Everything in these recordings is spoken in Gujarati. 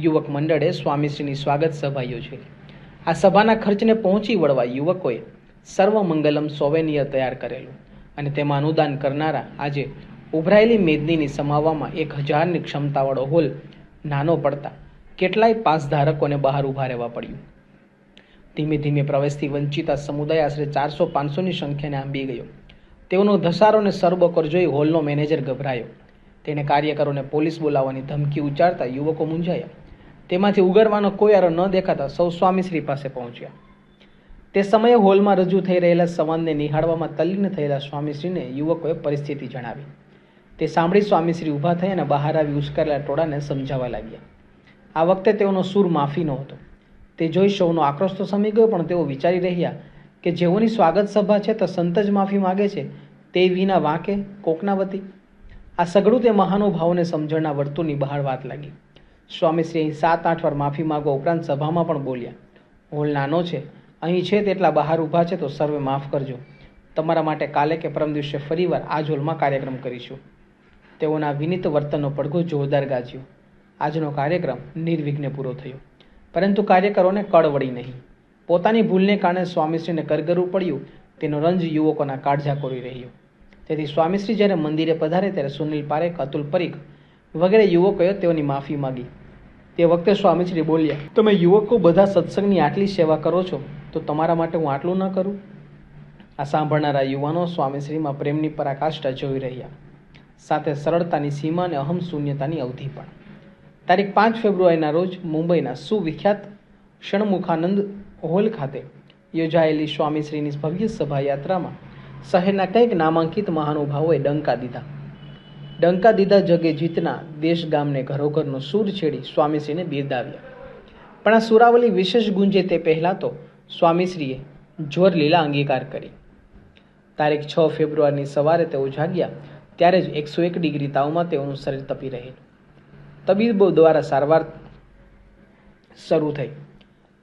યુવક મંડળે સ્વામીશ્રીની સ્વાગત સભા યોજી આ સભાના ખર્ચને પહોંચી વળવા યુવકોએ સર્વમંગલમ સોવેનિયર તૈયાર કરેલું અને તેમાં અનુદાન કરનારા આજે ઉભરાયેલી મેદનીની સમાવવામાં એક હજારની ક્ષમતાવાળો હોલ નાનો પડતા કેટલાય પાસ ધારકોને બહાર ઊભા રહેવા પડ્યું. ધીમે ધીમે પ્રવેશથી વંચિત સમુદાય આશરે ચારસો પાંચસોની સંખ્યાને આંબી ગયો. તેઓનો ધસારો અને સરબકોર જોઈ હોલનો મેનેજર ગભરાયો. તેણે કાર્યકરોને પોલીસ બોલાવવાની ધમકી ઉચ્ચારતા યુવકો મૂંઝાયા. તેમાંથી ઉગરવાનો કોઈ આરો ન દેખાતા સૌ સ્વામીશ્રી પાસે પહોંચ્યા. તે સમયે હોલમાં રજૂ થઈ રહેલા સંવાદને નિહાળવામાં તલ્લીન થયેલા સ્વામીશ્રીને યુવકોએ પરિસ્થિતિ જણાવી. તે સાંભળી સ્વામીશ્રી ઊભા થઈ અને બહાર આવી ઉશ્કેરેલા ટોળાને સમજાવવા લાગ્યા. આ વખતે તેઓનો સૂર માફીનો હતો. તે જોઈ સૌનો આક્રોશ તો સમી ગયો, પણ તેઓ વિચારી રહ્યા કે જેઓની સ્વાગત સભા છે તો સંત જ માફી માગે છે, તે વિના વાંકે કોકના વતી. આ સઘળું તે મહાનુભાવોને સમજણના વર્તુળની બહાર વાત લાગી. સ્વામીશ્રી સાત આઠ વાર માફી માગવા ઉપરાંત સભામાં પણ બોલ્યા હોલ નાનો છે, અહીં છે તેટલા બહાર ઊભા છે તો સર્વે માફ કરજો. તમારા માટે કાલે કે પરમ દિવસે ફરીવાર આ જ હોલમાં કાર્યક્રમ કરીશું. તેઓના વિનીત વર્તનનો પડઘો જોરદાર ગાજ્યો. આજનો કાર્યક્રમ નિર્વિઘ્ને પૂરો થયો. પરંતુ કાર્યકરોને કળ નહીં. પોતાની ભૂલને કારણે સ્વામીશ્રીને કરગરવું પડ્યું, તેનો રંજ યુવકોના કાળજા કોરી રહ્યો. તેથી સ્વામીશ્રી જ્યારે મંદિરે પધારે ત્યારે સુનિલ પારેખ અતુલ પરીખ વગેરે યુવકોએ તેઓની માફી માગી. તે વખતે સ્વામીશ્રી બોલ્યા, તમે યુવકો બધા સત્સંગની આટલી સેવા કરો છો, તો તમારા માટે હું આટલું ન કરું? આ સાંભળનારા યુવાનો સ્વામીશ્રીમાં પ્રેમની પરાકાષ્ઠા જોઈ રહ્યા, સાથે સરળતાની સીમા અને અહમ શૂન્યતાની અવધિ પણ. તારીખ પાંચ ફેબ્રુઆરીના રોજ મુંબઈના સુવિખ્યાત ક્ષણમુખાનંદ હોલ ખાતે યોજાયેલી સ્વામીશ્રીની ભવ્ય સભાયાત્રામાં શહેરના કંઈક નામાંકિત મહાનુભાવોએ ડંકા દીધા. ડંકા દીધા જગે જીતના દેશ ગામને ઘરોઘરનો સૂર છેડી સ્વામીશ્રીને બિરદાવ્યા. પણ આ સુરાવલી વિશેષ ગુંજે તે પહેલાં તો સ્વામીશ્રીએ જોર લીલા અંગીકાર કરી. તારીખ છ ફેબ્રુઆરીની સવારે તેઓ જાગ્યા, ત્યારે જ એકસો એક ડિગ્રી તાવમાં તેઓનું શરીર તપી રહેલું. તબીબો દ્વારા સારવાર શરૂ થઈ.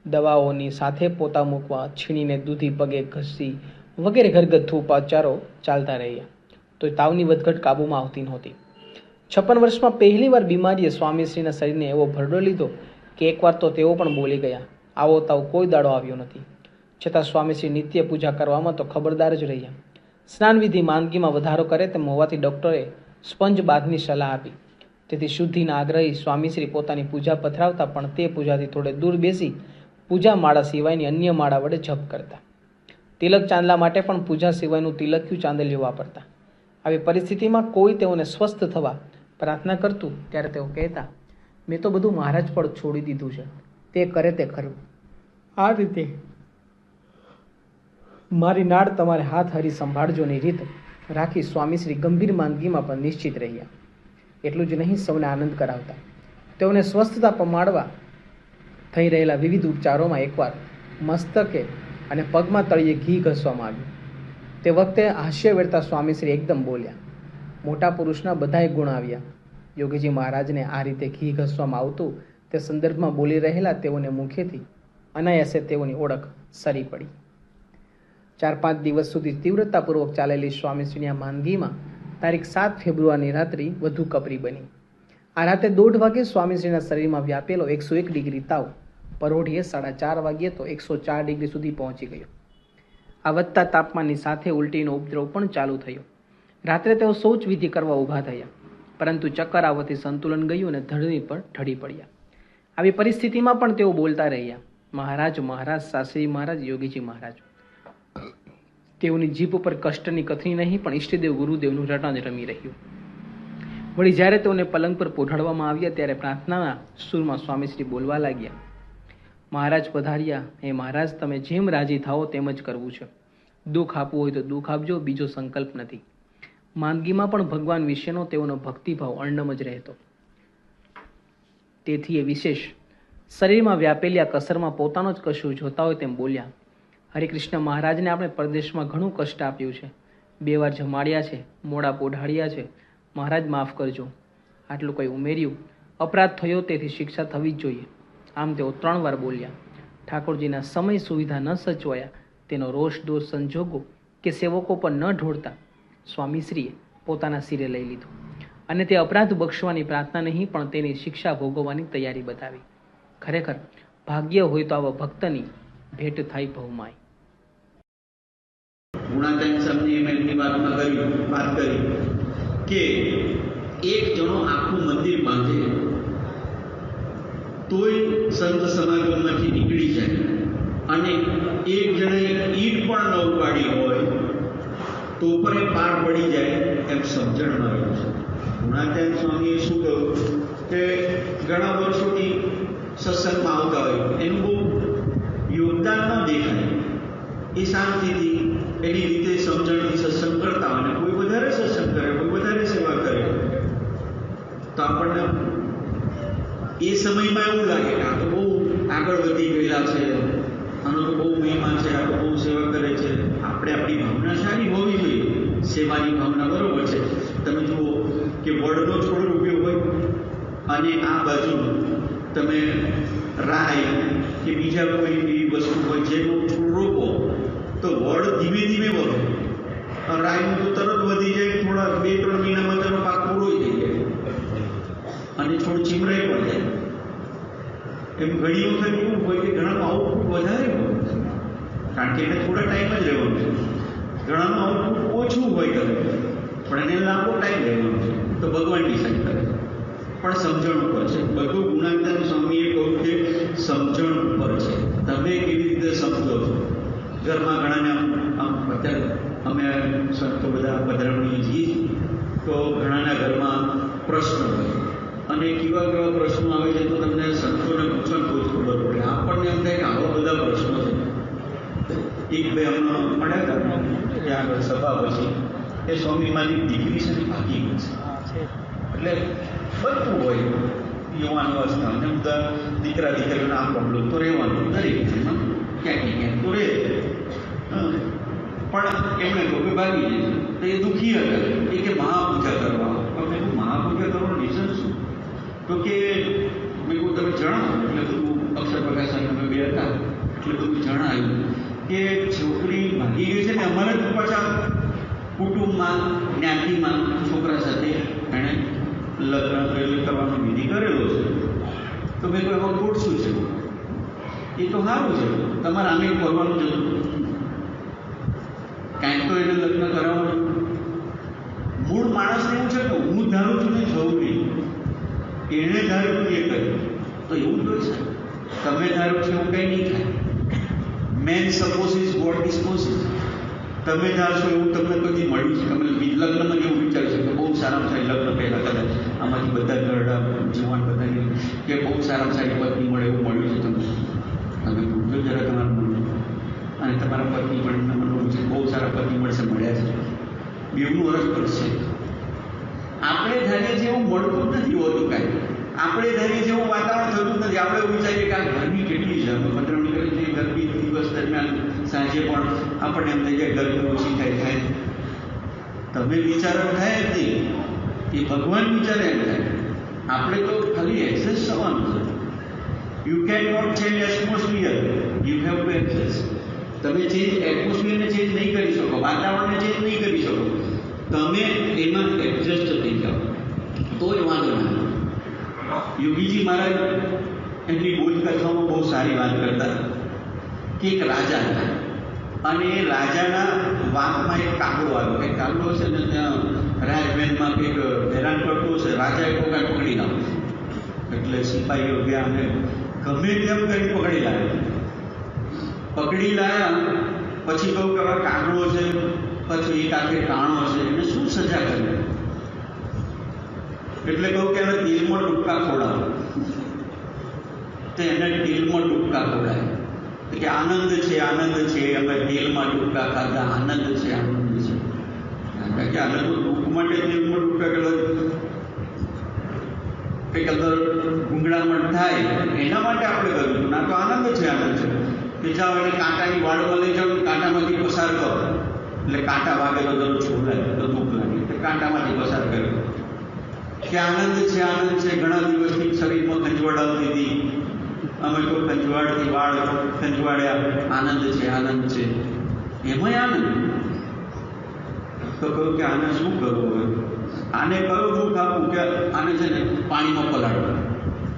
દવાઓની સાથે પોતા મૂકવા, છીણીને દૂધી પગે ઘસી વગેરે ઘરગથ્થુ ઉપચારો ચાલતા રહ્યા. તો તાવની વધઘટ કાબૂમાં આવતી નહોતી. છપ્પન વર્ષમાં પહેલીવાર બીમારીએ સ્વામીશ્રીના શરીરને એવો ભરડો લીધો કે એકવાર તો તેઓ પણ બોલી ગયા, આવો તાવ કોઈ દાડો આવ્યો નથી. છતાં સ્વામીશ્રી નિત્ય પૂજા કરવામાં તો ખબરદાર જ રહ્યા. સ્નાન વિધિ માંદગીમાં વધારો કરે તેમ હોવાથી ડૉક્ટરે સ્પંજ બાદની સલાહ આપી. તેથી શુદ્ધિના આગ્રહી સ્વામીશ્રી પોતાની પૂજા પથરાવતા પણ તે પૂજાથી થોડે દૂર બેસી પૂજા માળા સિવાયની અન્ય માળા વડે જપ કરતા. તિલક ચાંદલા માટે પણ પૂજા સિવાયનું તિલક્યું ચાંદલિયું વાપરતા. આવી પરિસ્થિતિમાં કોઈ તેઓને સ્વસ્થ થવા પ્રાર્થના કરતું ત્યારે તેઓ કહેતા, મેં તો બધું મહારાજ પર છોડી દીધું છે. તે કરે તે ખરું. આ રીતે મારી નાડ તમારે હાથ હરી સંભાળજોની રીત રાખી સ્વામીશ્રી ગંભીર માંદગીમાં પણ નિશ્ચિત રહ્યા. એટલું જ નહીં, સૌને આનંદ કરાવતા. તેઓને સ્વસ્થતા પમાડવા થઈ રહેલા વિવિધ ઉપચારોમાં એકવાર મસ્તકે અને પગમાં તળિયે ઘી ઘસવામાં આવ્યું. તે વખતે હાસ્ય વેડતા સ્વામીશ્રી એકદમ બોલ્યા, મોટા પુરુષના બધાય ગુણ આવ્યા. યોગીજી મહારાજને આ રીતે ઘી ઘસવામાં આવતું, તે સંદર્ભમાં બોલી રહેલા તેઓને મુખેથી અનાયાસે તેઓની ઓળખ સરી પડી. ચાર પાંચ દિવસ સુધી તીવ્રતાપૂર્વક ચાલેલી સ્વામીશ્રીની આ માંદગીમાં તારીખ સાત ફેબ્રુઆરીની રાત્રિ વધુ કપરી બની. આ રાતે દોઢ વાગે સ્વામીશ્રીના શરીરમાં વ્યાપેલો એકસો એક ડિગ્રી તાવ. પરોઢીએ સાડા ચાર વાગ્યે તો એકસો ચાર ડિગ્રી સુધી પહોંચી ગયો. આ વધતા તાપમાનની સાથે ઉલટીનો ઉપદ્રવ પણ ચાલુ થયો. રાત્રે તેઓ શૌચ વિધિ કરવા ઊભા થયા, પરંતુ ચક્કર આવવાથી સંતુલન ગયું અને ધરણી પર ઢળી પડ્યા. આવી પરિસ્થિતિમાં પણ તેઓ બોલતા રહ્યા, મહારાજ મહારાજ શાસ્ત્રી મહારાજ, યોગીજી મહારાજ. તેઓની જીભ ઉપર કષ્ટની કથની નહીં, પણ ઈષ્ટદેવ ગુરુદેવનું રટણ રમી રહ્યું. વળી જ્યારે તેઓને પલંગ પર પોઢાડવામાં આવ્યા, ત્યારે પ્રાર્થનાના સૂરમાં સ્વામીશ્રી બોલવા લાગ્યા મહારાજ પધાર્યા. એ મહારાજ, તમે જેમ રાજી થાઓ તેમ જ કરવું છે. દુઃખ આપવું હોય તો દુઃખ આપજો, બીજો સંકલ્પ નથી. માંદગીમાં પણ ભગવાન વિશેનો તેઓનો ભક્તિભાવ અણનમ જ રહેતો. તેથી એ વિશેષ શરીરમાં વ્યાપેલી આ કસરમાં પોતાનો જ કશું જોતા હોય તેમ બોલ્યા. હરિકૃષ્ણ મહારાજને આપણે પરદેશમાં ઘણું કષ્ટ આપ્યું છે. બે વાર જમાડ્યા છે, મોડા પોઢાડ્યા છે. મહારાજ માફ કરજો. આટલું કંઈ ઉમેર્યું. અપરાધ થયો, તેથી શિક્ષા થવી જ જોઈએ. આમ તેઓ ત્રણ વાર બોલ્યા, ઠાકોરજીના સમય સુવિધા ન સચવાયા, તેનો રોષ દોષ સંજોગો કે સેવકો પર ન ઢોળતા. સ્વામીશ્રીએ પોતાના શિરે લઈ લીધો અને તે અપરાધ બક્ષવાની પ્રાર્થના નહીં, પણ તેની શિક્ષા ભોગવવાની તૈયારી બતાવી. ખરેખર ભાગ્ય હોય તો આવા ભક્તની ભેટ થાય ભવમાય વાત કે એક જણો આખું મંદિર બાંધે તોય સંત સમાગમમાંથી નીકળી જાય. અને એક જણાએ ઈટ પણ ન ઉપાડી હોય, તો પણ એ પાર પડી જાય એમ સમજણમાં આવ્યું છે. ગુણાચાર્ય સ્વામીએ શું કહ્યું? કે ઘણા વર્ષોથી સત્સંગમાં આવતા હોય, એનું બહુ યોગદાન ન દેખાય. એ શાંતિથી એની રીતે સમજણથી સત્સંગ કરતા હોય કોઈ વધારે સત્સંગ કરે, કોઈ વધારે સેવા કરે. તો આપણને એ સમયમાં એવું લાગે કે આ તો બહુ આગળ વધી ગયેલા છે. આનો તો બહુ મહિમા છે, આ તો બહુ સેવા કરે છે. આપણે આપણી ભાવના સારી હોવી જોઈએ. સેવાની ભાવના બરોબર છે. તમે જુઓ કે વડનો છોડ ઉગ્યો હોય અને આ બાજુ તમે રાય કે બીજા કોઈ એવી વસ્તુ હોય જેનો છોડ રોપો, તો વડ ધીમે ધીમે વધે રાયનું તો તરત વધી જાય, થોડા બે ત્રણ મહિનામાં તેનો પાક પૂરો થઈ જાય. અને છોડ ચીમરાઈ પણ જાય. એમ ઘણી વખત એવું હોય કે ઘણાનું આઉટપુટ વધારે હોય. કારણ કે એને થોડા ટાઈમ જ રહેવાનું છે. ઘણાનું આઉટપુટ ઓછું હોય પણ એને લાંબો ટાઈમ રહેવાનો છે. તો ભગવાન ડિસાઈડ કરે. પણ સમજણ ઉપર છે. બધું ગુણાંતન સ્વામીએ કહ્યું કે સમજણ ઉપર છે. તમે કેવી રીતે સમજો છો? ઘરમાં ઘણાને આમ અત્યારે અમે સંતો બધા પધરામણીએ જઈએ છીએ તો ઘણાના ઘરમાં પ્રશ્ન હોય. અને કેવા કેવા પ્રશ્નો આવે છે તો તમને એમ આવા બધા પ્રશ્નો છે. એક બે હમણાં મળ્યા હતા ત્યાં આગળ સભા પછી. એ સ્વામીમાની દીકરી છે ભાગી ગઈ છે. એટલે ફરતું હોય યુવાન અવસ્થા અને બધા દીકરા દીકરીઓના આ પ્રોબ્લેમ તો રહેવાનું દરેક ક્યાંક ક્યાંક તો રહે પણ એમણે કહ્યું ભાગી જાય તો એ દુઃખી હતા. એ કે મહાપૂજા કરવા. પણ મેં મહાપૂજા કરવાનું રીઝન શું? તો કે મેં તમે જણાવો અક્ષર પ્રકાશ બે હતા, એટલે બધું જણાયું કે છોકરી ભાગી ગઈ છે ને, અમારા જ પાછા કુટુંબમાં, જ્ઞાતિમાં છોકરા સાથે એણે લગ્ન કરેલું, કરવાનો વિધિ કરેલો છે. તો મેં કહ્યું એમાં ખોટ શું છે? એ તો સારું છે, તમારે આમે કરવાનું જ હતું. કાંઈક તો એને લગ્ન કરાવવાનું. મૂળ માણસને એવું છે કે હું ધારું છું ને જરૂરી એણે ધાર્યું, એ કર્યું. તો એવું છે તમે ધારો છો એવું કંઈ નહીં થાય. Man suppose is God disposes તમે ધારશો એવું તમને કદી મળ્યું છે? તમે લગ્નમાં એવું વિચારશો કે બહુ સારામાં સારી લગ્ન પહેલાં કદાચ આમાંથી બધા ગરડા, જુવાન બધાને કે બહુ સારામાં સારી પત્ની મળે એવું મળ્યું છે તમને? તમે પૂછજો જરા તમારા મનમાં અને તમારા પત્ની પણ એમના મનનું છે બહુ સારા પત્ની મળશે, મળ્યા છે. બેવનું અરજ પડશે આપણે ધારીએ છીએ એવું મળતું નથી હોતું કાંઈ. આપણે ધરી જેવું વાતાવરણ થતું નથી. આપણે એવું વિચારીએ કે આ ગરમી કેટલી છે? અમે કરીએ છીએ ગરમી દિવસ દરમિયાન સાંજે પણ આપણને એમ થઈ જાય ગરમી ઓછી થાય થાય. તમે વિચારો થાય જ નહીં. એ ભગવાન વિચારે એમ થાય. આપણે તો ખાલી એક્સેસ થવાનું છે you can not change atmosphere you have to access તમે ચેન્જ એટમોસ્ફિયરને ચેન્જ નહીં કરી શકો. વાતાવરણને ચેન્જ નહીં કરી શકો. તમે એમાં એડજસ્ટ થઈ જાઓ તો એ વાંધો ના યોગીજી મહારાજ એમની બોધ કથામાં બહુ સારી વાત કરતા કે એક રાજા હતા. અને એ રાજાના વાંકમાં એક કાગડો આવ્યો. કે કાગડો છે ને ત્યાં રાજમહેલમાં કંઈક હેરાન કરતો હશે. રાજાએ કોકા પકડી લાવ્યો એટલે સિપાહીઓ ગયા અને ગમે તેમ કરી પકડી લાવ્યા. પકડી લાવ્યા પછી કહું કે કાગડો છે, પછી એક આખે કાણો છે એને શું સજા કરી? એટલે કહું કે હવે તેલમાં ડૂબકા ખોડાવો તો એને તેલમાં ડૂબકા ખોડાય કે આનંદ છે આનંદ છે, અમે તેલમાં ડૂબકા ખાધા, આનંદ છે આનંદ છે. કે આનંદ દુઃખ માટે તેલમાં ડૂબકા કર્યો કંઈક અંદર ગુંગળામણ થાય, એના માટે આપણે કર્યું ના તો આનંદ છે આનંદ છે. કે જાઓ એને કાંટાની વાળમાં લઈ જાઓ કાંટામાંથી પસાર કરો. એટલે કાંટા વાગેલો દર છોડાય તો દુઃખ લાગે. એટલે કાંટામાંથી પસાર કર્યો કે આનંદ છે આનંદ છે ઘણા દિવસથી શરીરમાં ખંજવાળ હતી. અમે તો ખંજવાળથી વાળ ખંજવાળ્યા આનંદ છે આનંદ છે. એમાંય આનંદ. તો કહ્યું કે આને શું કરવું હવે? આને કયો દુઃખ આપવું કે આને છે ને પાણીમાં પલાળો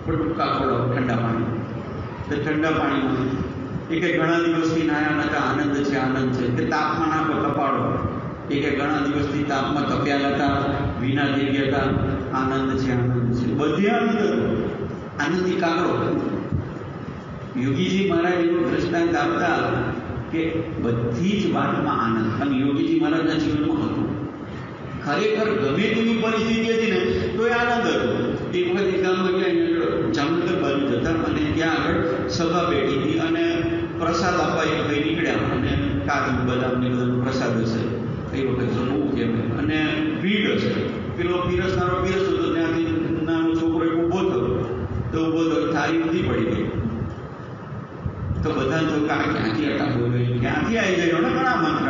પણ ટૂંકા ખોડાવો ઠંડા પાણી. તો ઠંડા પાણીમાં એ કે ઘણા દિવસથી નાયા નતા, આનંદ છે આનંદ છે. કે તાપમાં નાખો કપાડો એ કે ઘણા દિવસથી તાપમાં તપ્યા હતા વિના થઈ ગયા હતા. આનંદ છે આનંદ છે. બધે આનંદ આનંદી કાગડો યોગીજી મહારાજ એવું દ્રષ્ટાંત આપતા કે બધી જ વાતમાં આનંદ. અને યોગીજી મહારાજના જીવનમાં હતું. ખરેખર ગમે તેવી પરિસ્થિતિ હતી ને, તો એ આનંદ હતો. એક વખત એક ગામમાં ગયા આગળ જામનગર બાજુ જતા અને ત્યાં આગળ સભા બેઠી હતી અને પ્રસાદ આપવા એક ભાઈ નીકળ્યા અને કાજુ બદામ ને બધો પ્રસાદ હશે એ વખત તો કેમ અને ભીડ હશે પેલો પીરસનારો પીરસતો તો ત્યાંથી નાનો છોકરો એક ઊભો થયો. તો ઊભો થયો થાળી ઊંધી પડી ગઈ તો બધા તો કા ક્યાંથી બોલે? ક્યાંથી આવી ગયો ને ઘણા મંત્ર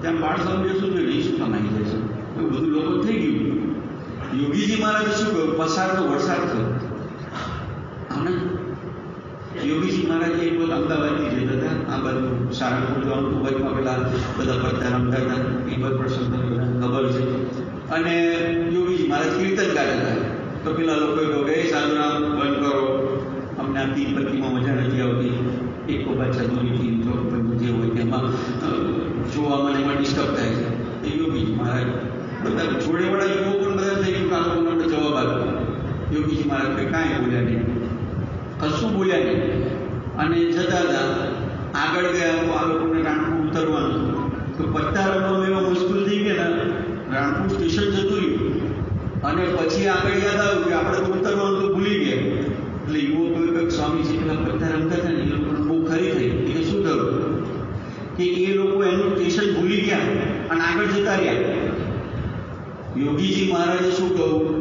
ત્યાં બાળ સમજે શું નહીં, શું કમાઈ જશે એવું બધું લોકો થઈ ગયું. યોગીજી મહારાજે શું કહ્યું? પસારનો વરસાદ થયો. આનંદ યોગીજી મહારાજ એક વખત અમદાવાદથી જતા હતા. આ બાજુ સારંગપુર જવાનું વચમાં પેલા બધા પડતા રમતા હતા એ બધા પ્રસંગ ખબર છે. અને યોગીજી મહારાજ કીર્તન ગાતા હતા. તો પેલા લોકોએ કહ્યું એ સાધુના બંધ કરો. અમને આ તીન પ્રતિમા મજા નથી આવતી. એક બાચા સાધુની તીન તો જે હોય તેમાં જોવા જોવામાં એમાં ડિસ્ટર્બ થાય છે. એ યોગીજી મહારાજ બધા જોડેવાળા યુવકો પણ બધા થઈ ગયું કે આ લોકોને આપણે જવાબ આપ્યો. યોગીજી મહારાજ કંઈ કાંઈ બોલ્યા નહીં. કશું બોલ્યા નહીં. અને જતા હતા, આગળ ગયા તો આ લોકોને રાણપુર ઉતરવાનું તો પત્તા રમવામાં એવા મુશ્કેલ થઈ ગયા ને રાણપુર સ્ટેશન જતું રહ્યું. અને પછી આગળ યાદ આવ્યું કે આપણે તો કરવાનું તો ભૂલી ગયા. એટલે યુવકોએ કંઈક સ્વામીજી પેલા પત્તા રમતા હતા ને, એ લોકોને બહુ ખરી થઈ. એટલે શું થયું? કે એ લોકો એનું સ્ટેશન ભૂલી ગયા અને આગળ જતા રહ્યા. યોગીજી મહારાજે શું કહ્યું?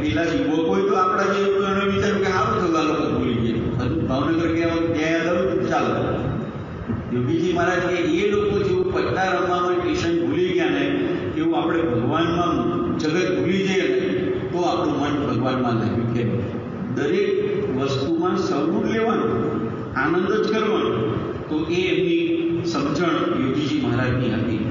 પેલા યુવકોએ તો આપણા જે લોકો એણે વિચાર્યું કે સારું થયું આ લોકો ભૂલી ગયા. હજુ ભાવનગર ગયા ગયા ચાલો. યોગીજી મહારાજ કે એ લોકો જેવું પત્તા રમવાનું સ્ટેશન ભગવાનમાં જગત ભૂલી જઈએ તો આપણું મન ભગવાનમાં લાગ્યું કે દરેક વસ્તુમાં સૌનું લેવાનું, આનંદ જ કરવાનો. તો એ એમની સમજણ યોગીજી મહારાજની હતી